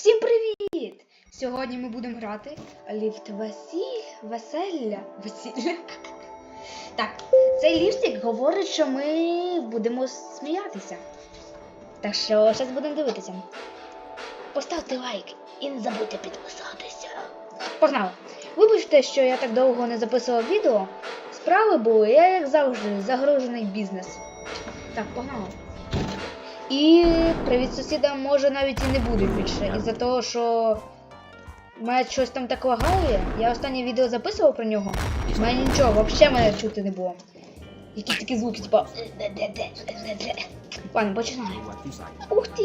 Всім привіт! Сьогодні ми будемо грати ліфт Васіль... Веселля. Весілля. Так, цей ліфтик говорить, що ми будемо сміятися. Так що зараз будемо дивитися. Поставте лайк і не забудьте підписатися. Погнали! Вибачте, що я так довго не записував відео. Справи були, я, як завжди, загружений бізнес. Так, погнали. І привіт сусідам може навіть і не буде більше. Із-за того, що мене щось там так лагає. Я останнє відео записував про нього. У мене нічого, взагалі мене чути не було. Якісь такі звуки, типа. Ладно, починаємо. Ух ти!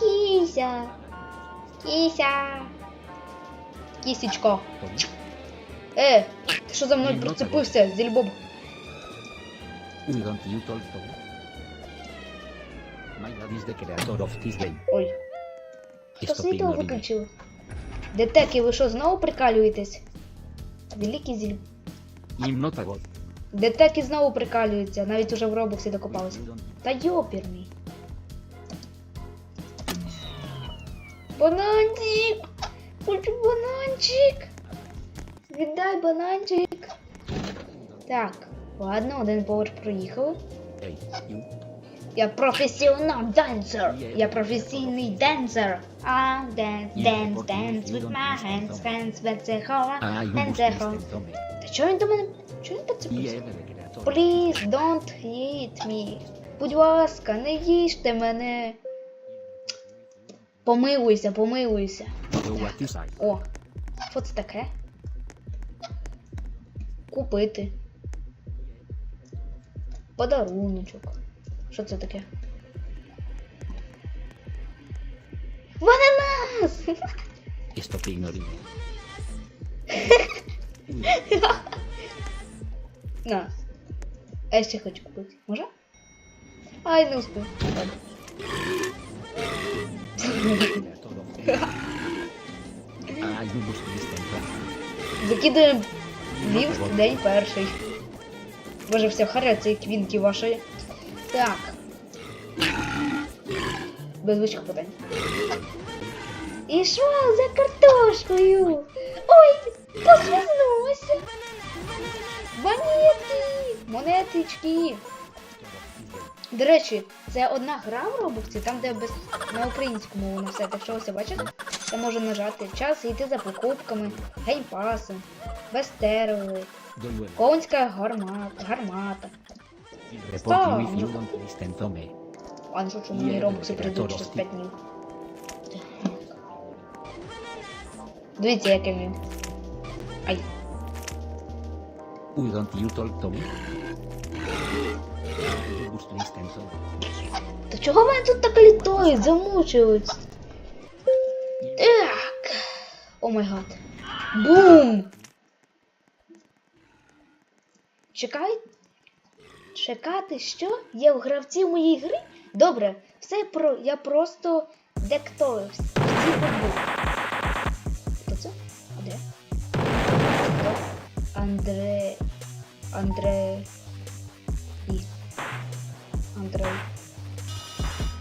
Кіся! Кіся! Кісечко! Е! Ти що за мною прицепився, зільбоб? Dad is the creator of this game. Ой, хто світло виключив? Детеки, ви що, знову прикалюєтесь? Великий зіль. I'm not a god. Детеки знову прикалюються, навіть уже в робоксі докопалися. Та йоперний. Бананчик! Хочу бананчик! Віддай бананчик! Так, ладно, один поверх проїхали. Hey, you. Я професіонал денсер! Я професійний денсер! А, dance, dance, dance with my hands, hands, with the whole, hands, the whole. Та чого він до мене? Чого він поцепився? Please don't eat me. Будь ласка, не їжте мене. Помилуйся, помилуйся. Say. О, що це таке? Купити. Подаруночок. Що це таке? Ананас! Stop ignoring me. На. А я ще хочу купити. Може? Ай, не успів. To me. Закидуємо ліфт день перший. Боже, все харя цієї квінки вашої. Так. Без вичок питань. І що за картошкою? Ой, послизнувся. Монетки! Монеточки! До речі, це одна гра в Робоксі, там де без на українському воно все. Так що ось бачите? Я можу нажати час і йти за покупками, геймпаси, безтеровий, Do конська гармата, гармата. Report you if you don't listen to me? А ну що, що мені Є, прийдуть через 5 днів. Дивіться, яке він. Ай. We don't you talk to me? Та чого вони тут так літають, замучують? Так. О май гад. Бум! Чекай. Чекати, що? Є в гравців моєї гри? Добре, все про. Я просто дектою. Всі. Хто це? А де? Хто? Андре. Андре. І. Андрей.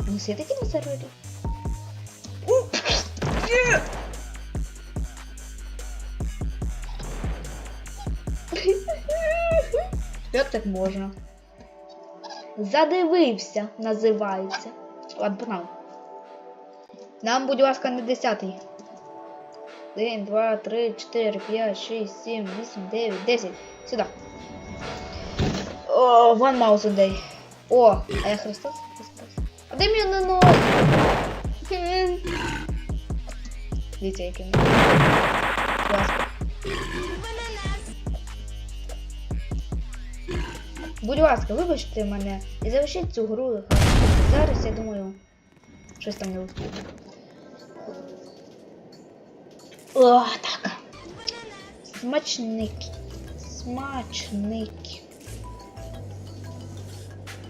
Ну, всі такі на сервері. Як так можна? Задивився, називається. Ладно. Нам, будь ласка, не десятий. 1, 2, 3, 4, 5, 6, 7, 8, 9, 10. Сюди. О, one mouse a. О, а я Христос? Христос. А мій нанос? Хм. Дивіться, який. Будь ласка. Будь ласка, вибачте мене і залишіть цю гру. Зараз я думаю, щось там не успію. О, так. Смачники. Смачники.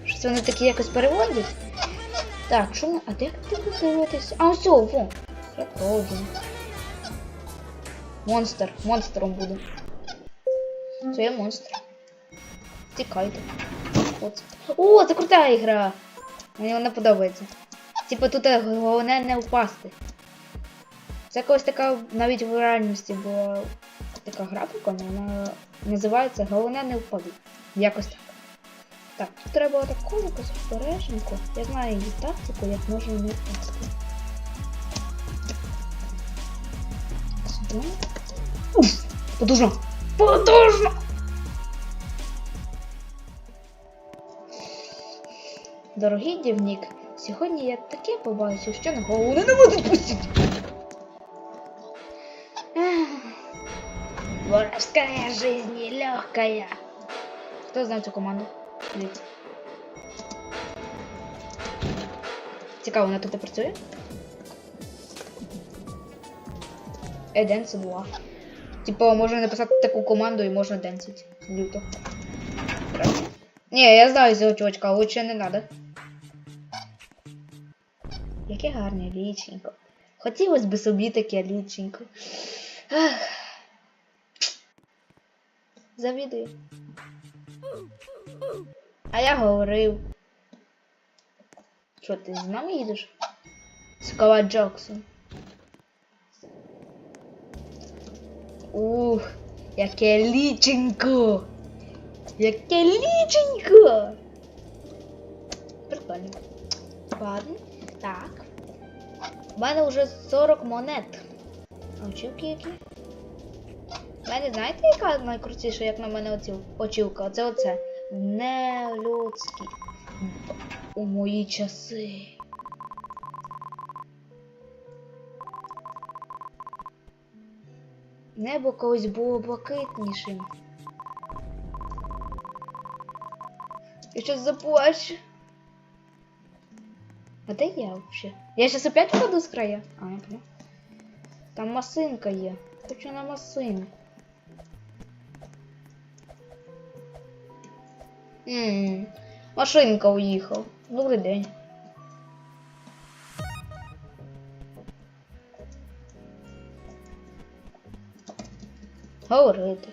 Щось вони такі якось переводять. Так, що. А де ти дивитися? А ось, о, во. Я пробую. Монстр. Монстром буду. Це я монстр. Тікайте. О, це крута ігра! Мені вона подобається. Типа тут головне не впасти. Це колись така навіть в реальності була така гра прикольна, вона називається Головне не впади. Якось так. Так, тут треба таку якусь обережненько. Я знаю її тактику, як можна не впасти. Сюди. Уф! Потужно! Потужно! Дорогий дівнік, сьогодні я таке побачив, що на голову не можу пустити. Воровская жизнь нелегкая. Хто знає цю команду? Дивіться. Цікаво, вона тут працює? Еденс 2. Типа, можна написати таку команду і можна денсить. Люто. Ні, я знаю цього чувачка, лучше не надо. Яке гарне ліченько. Хотілося б собі таке ліченько. Ах. Завідую. А я говорив. Що, ти з нами їдеш? Скала Джоксон. Ух, яке ліченько! Яке ліченько! Прикольно. Ладно, так. У мене вже 40 монет. А очівки які? У мене знаєте, яка найкрутіша, як на мене оці очівка? Оце оце. Нелюдські. У мої часи. Небо колись було блакитнішим. Я щас заплачу. А де я вообще? Я сейчас опять впаду з края? А, я. Там масинка є. Хочу на масинку. Ммм, машинка уїхав. Добрий день. Говорити.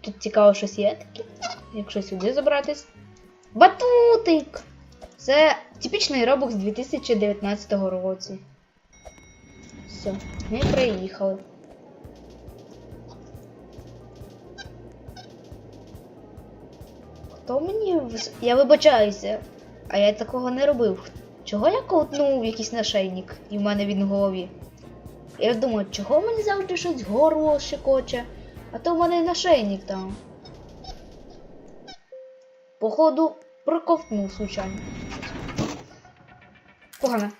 Тут цікаво щось є таке. Якщо сюди забратись. Батутик! Це типічний робокс 2019 році. Все, ми приїхали. Хто мені. Я вибачаюся, а я такого не робив. Чого я ковтнув якийсь нашейник і в мене він в голові? Я думаю, чого мені завжди щось горло щекоче, а то в мене нашейник там. Походу, проковтнув случайно. Погано.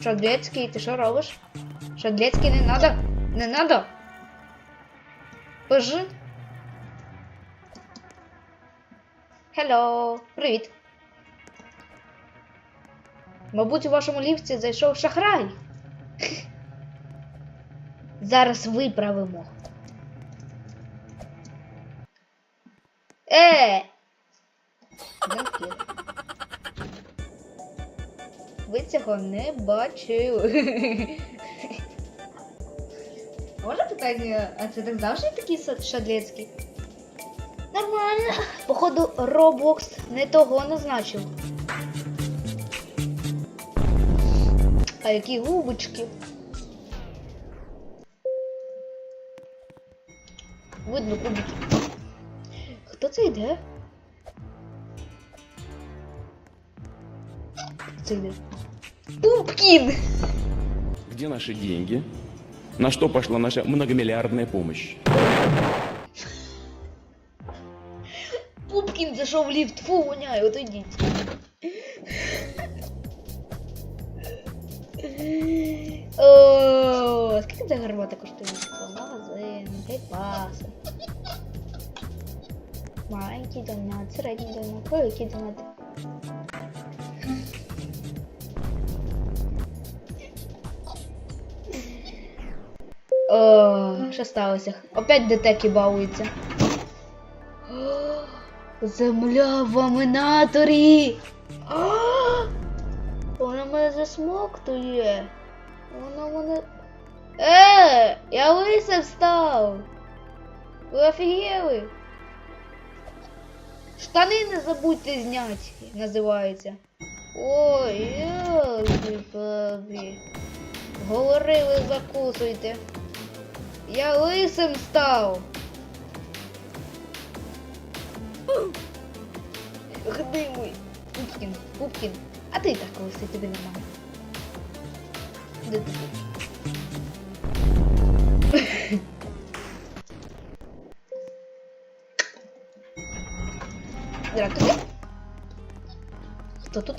Шадлецький, ти що робиш? Шадлецький, не надо! Не надо! Пожи. Хелло, привіт. Мабуть, у вашому ліфті зайшов шахрай. Зараз виправимо. Е! Ви цього не бачили. Можна питання, а це так завжди такий шадлецький? Нормально. Походу, Roblox не того назначив. А які губочки. Видно кубики. Хто це йде? Пупкін! Где наши деньги? На что пошла наша многомиллиардная помощь? Пупкін зайшов в ліфт, фу, воняє, от ідіть. О, скільки ця гармата коштує? Магазин, гейпаси. Маленький донат, середній донат, великий донат. О, що сталося? Опять детеки балуються. Земля в аминаторі! Вона мене засмоктує. Вона мене. Е, я лисим став. Ви офігели? Штани не забудьте зняти, називається. Ой, йолки палки Говорили, закусуйте. Я лисим став. Ходи мой. Пупкін, Пупкін. А ти так лисий, тобі нормально. Де ти? Здравствуйте. Хто тут?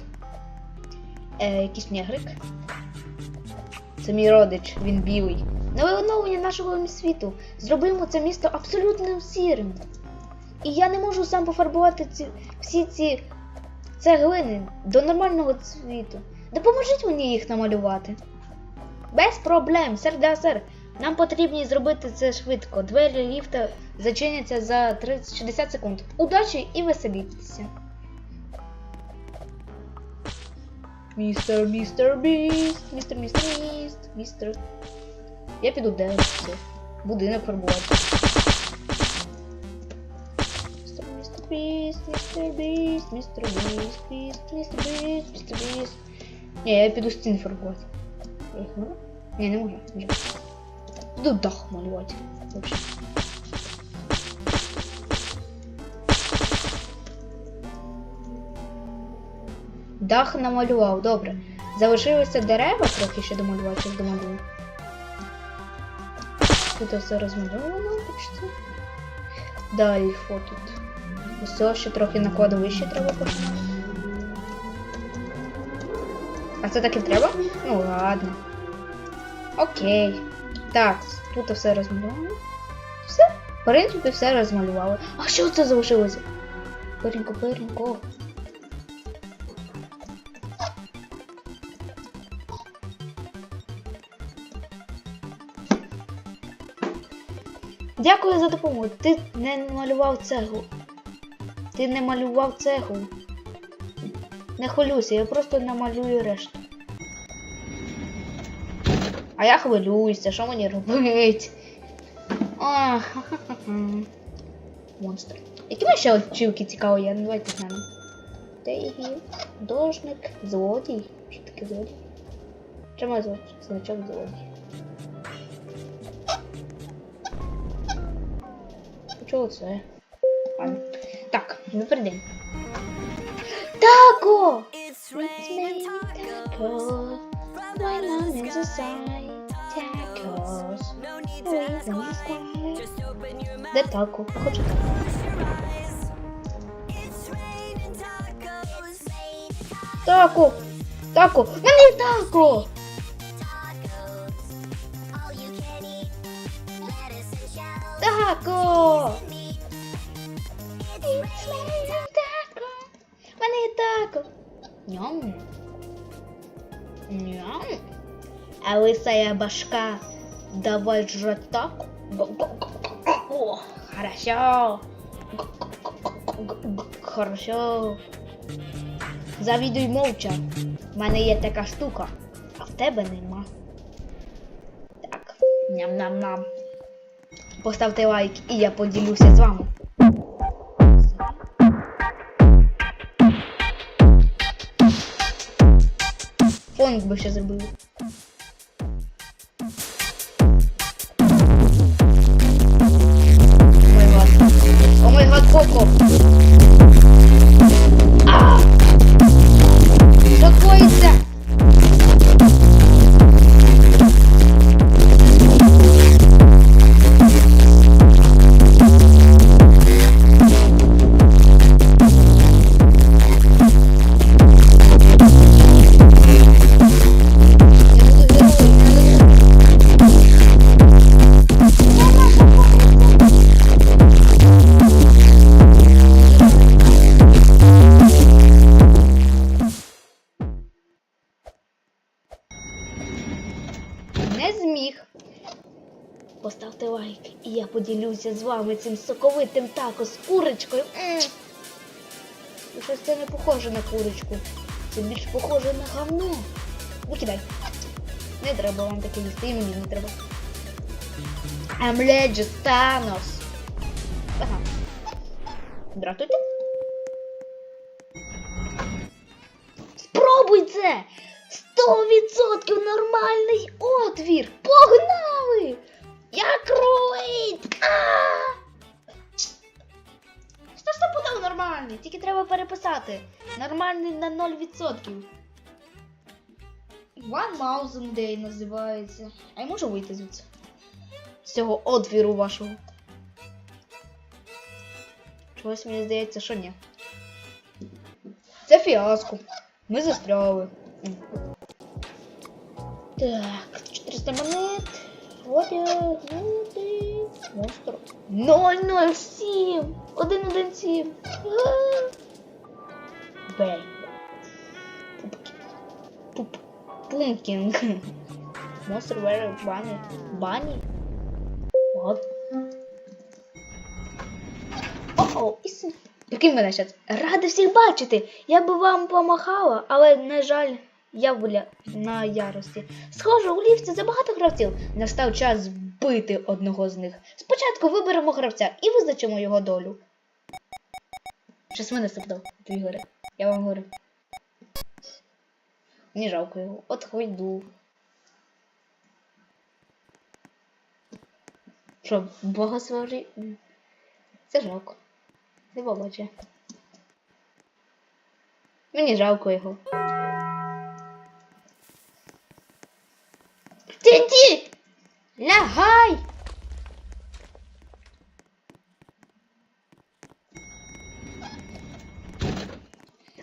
Е, якийсь негрик. Це мій родич, він білий. Нове оновлення нашого світу. Зробимо це місто абсолютно сірим. І я не можу сам пофарбувати ці, всі ці цеглини до нормального цвіту. Допоможіть мені їх намалювати. Без проблем, сер да сер. Нам потрібно зробити це швидко. Двері ліфта зачиняться за 30 60 секунд. Удачі і веселіться. Містер, містер Біст, містер, містер Біст, містер. Я піду де це? Будинок фарбувати. Містер, Біст, містер Біст, містер Біст, Біст, містер Біст, містер Біст. Ні, я піду стіни фарбувати. Я їх можу? Ні, не можу. Вже. Піду дах малювати. Вообще. Дах намалював, добре. Залишилося дерева трохи ще домалювати, щось домалюю. Тут все розмальовано почти. Далі що тут? Ось ще трохи на кладовище треба починати. А це так і треба? Ну ладно. Окей. Так, тут все розмальовано. Все. В принципі, все розмалювали. А що це залишилося? Пирінько, пирінько. Дякую за допомогу. Ти не малював цеглу. Ти не малював цеглу. Не хвилюйся, я просто намалюю решту. А я хвилююся, що мені ха-ха-ха. Монстр. Які ми ще очівки цікаві, я давайте глянемо. Де? Дожник, злодій. Що таке злодій? Чому значок злодій? Чого це? Ладно. Так, добрий день. Тако! It's taco. Де тако? Хочу тако. Тако! Тако! Мене тако! Тако! Тако! Мене є тако! Ням. Ням. А лисая башка, давай жрать тако. О, хорошо. Хорошо. Завідуй мовча. В мене є така штука, а в тебе нема. Так, ням-нам-нам. Поставте лайк і я поділюся з вами. Фонк би ще зробив. О май гад. Коко. А! Поділюся з вами цим соковитим тако з курочкою. І Щось це не похоже на курочку. Це більш похоже на говно. Викидай. Не треба вам таке їсти, і мені не треба. I'm Legis Thanos. Ага. Здравствуйте. Спро! це 100% нормальний отвір. Погнали! Рулить! А! Що ж це буде нормальний? Тільки треба переписати. Нормальний на 0%. One Thousand Day називається. А я можу вийти звідси? З цього отвіру вашого. Чогось мені здається, що ні. Це фіаско. Ми застряли. Так, 400 монет. Одяг, люди, монстр. 007! 117! Бей. Пуп. Монстр вері бані. Бані? What? О-о. Який мене щас? Рада всіх бачити. Я би вам помахала, але, на жаль, я була на ярості. Схоже, у ліфті забагато гравців. Настав час вбити одного з них. Спочатку виберемо гравця і визначимо його долю. Щас мене сипдав, Ігоре. Я вам говорю. Мені жалко його. От хойду. Що, благослови? Це жалко. Не побаче. Мені жалко його. Тінті! Лягай!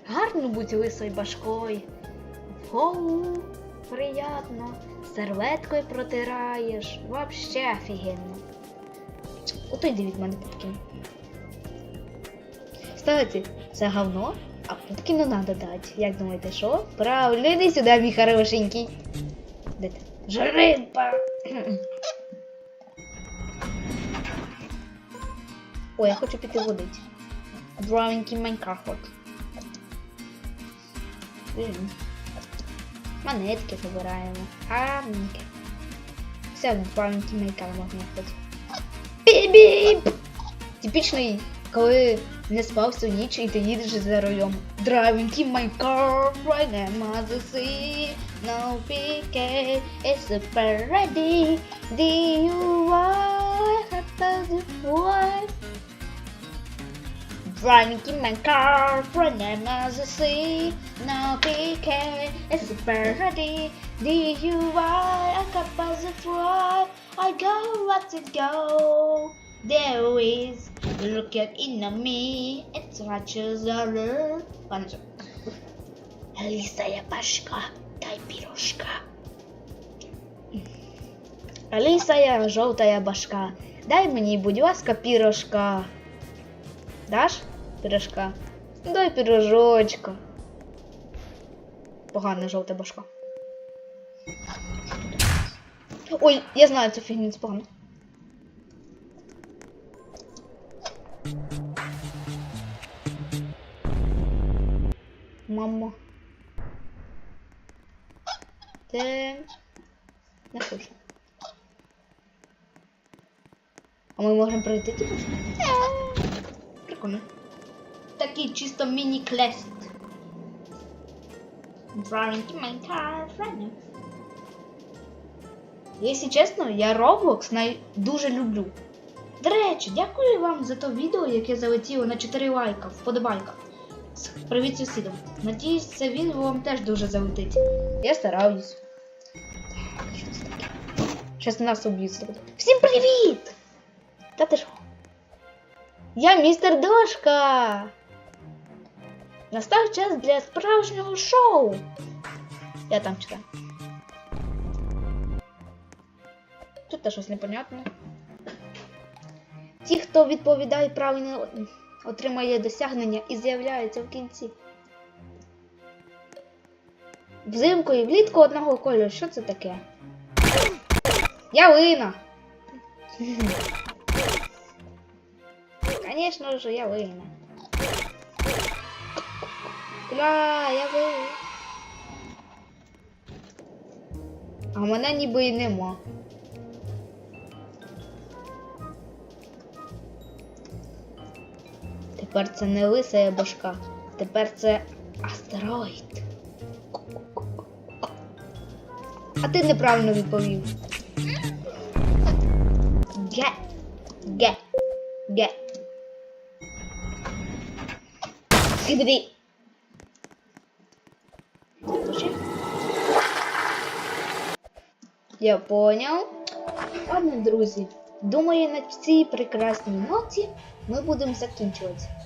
Гарно будь лисою башкою. Голову приятно. Серветкою протираєш. Вообще офігенно. Ото йди від мене Пупкін. Кстати, це говно, а Пупкіну надо дати. Як думаєте, що? Правильно, іди сюди, мій хорошенький. Жриба! Ой, я хочу піти водить. Дравенький Майнкрафт. Монетки забираємо. Гарненькі. Все, дравенький Майнкрафт можна ходити. Біп-біп! Типічний, коли не спав всю ніч і ти їдеш за рулем. My car, right now, no PK, it's super ready, DUI, happens what? Driving in my car, right now, mother see, no PK, it's super ready, DUI, I got butterfly, I go, what to go. There is look at in me, it's watches are Панчо. Алісая башка, Дай пірожка. Алісая жовтая башка, дай мені, будь ласка, пірожка. Даш пірожка? Дай пірожочка. Погана жовта башка. Ой, я знаю цю фігню, це погано. Мамо. Те. Не хочу. А ми можемо пройти типу? Прикольно. Такий чисто міні-квест. Driving in my car. Якщо чесно, я Roblox най... дуже люблю. До речі, дякую вам за то відео, яке залетіло на 4 лайка, вподобайка. Привіт сусідам. Надіюсь, це відео вам теж дуже залетить. Я стараюсь. Щас нас уб'ють. Всім привіт! Та ти що? Я містер Дошка! Настав час для справжнього шоу. Я там читаю. Тут теж щось непонятне. Ті, хто відповідає правильно, отримає досягнення і з'являється в кінці. Взимку і влітку одного кольору. Що це таке? Ялина! Звісно ж, ялина. Кля, ялина. А мене ніби і нема. Тепер це не лисая башка. Тепер це астероїд. А ти неправильно відповів. Ге. Ге. Ге. Скибиди. Я поняв. Ладно, друзі. Думаю, на цій прекрасній ноті ми будемо закінчувати.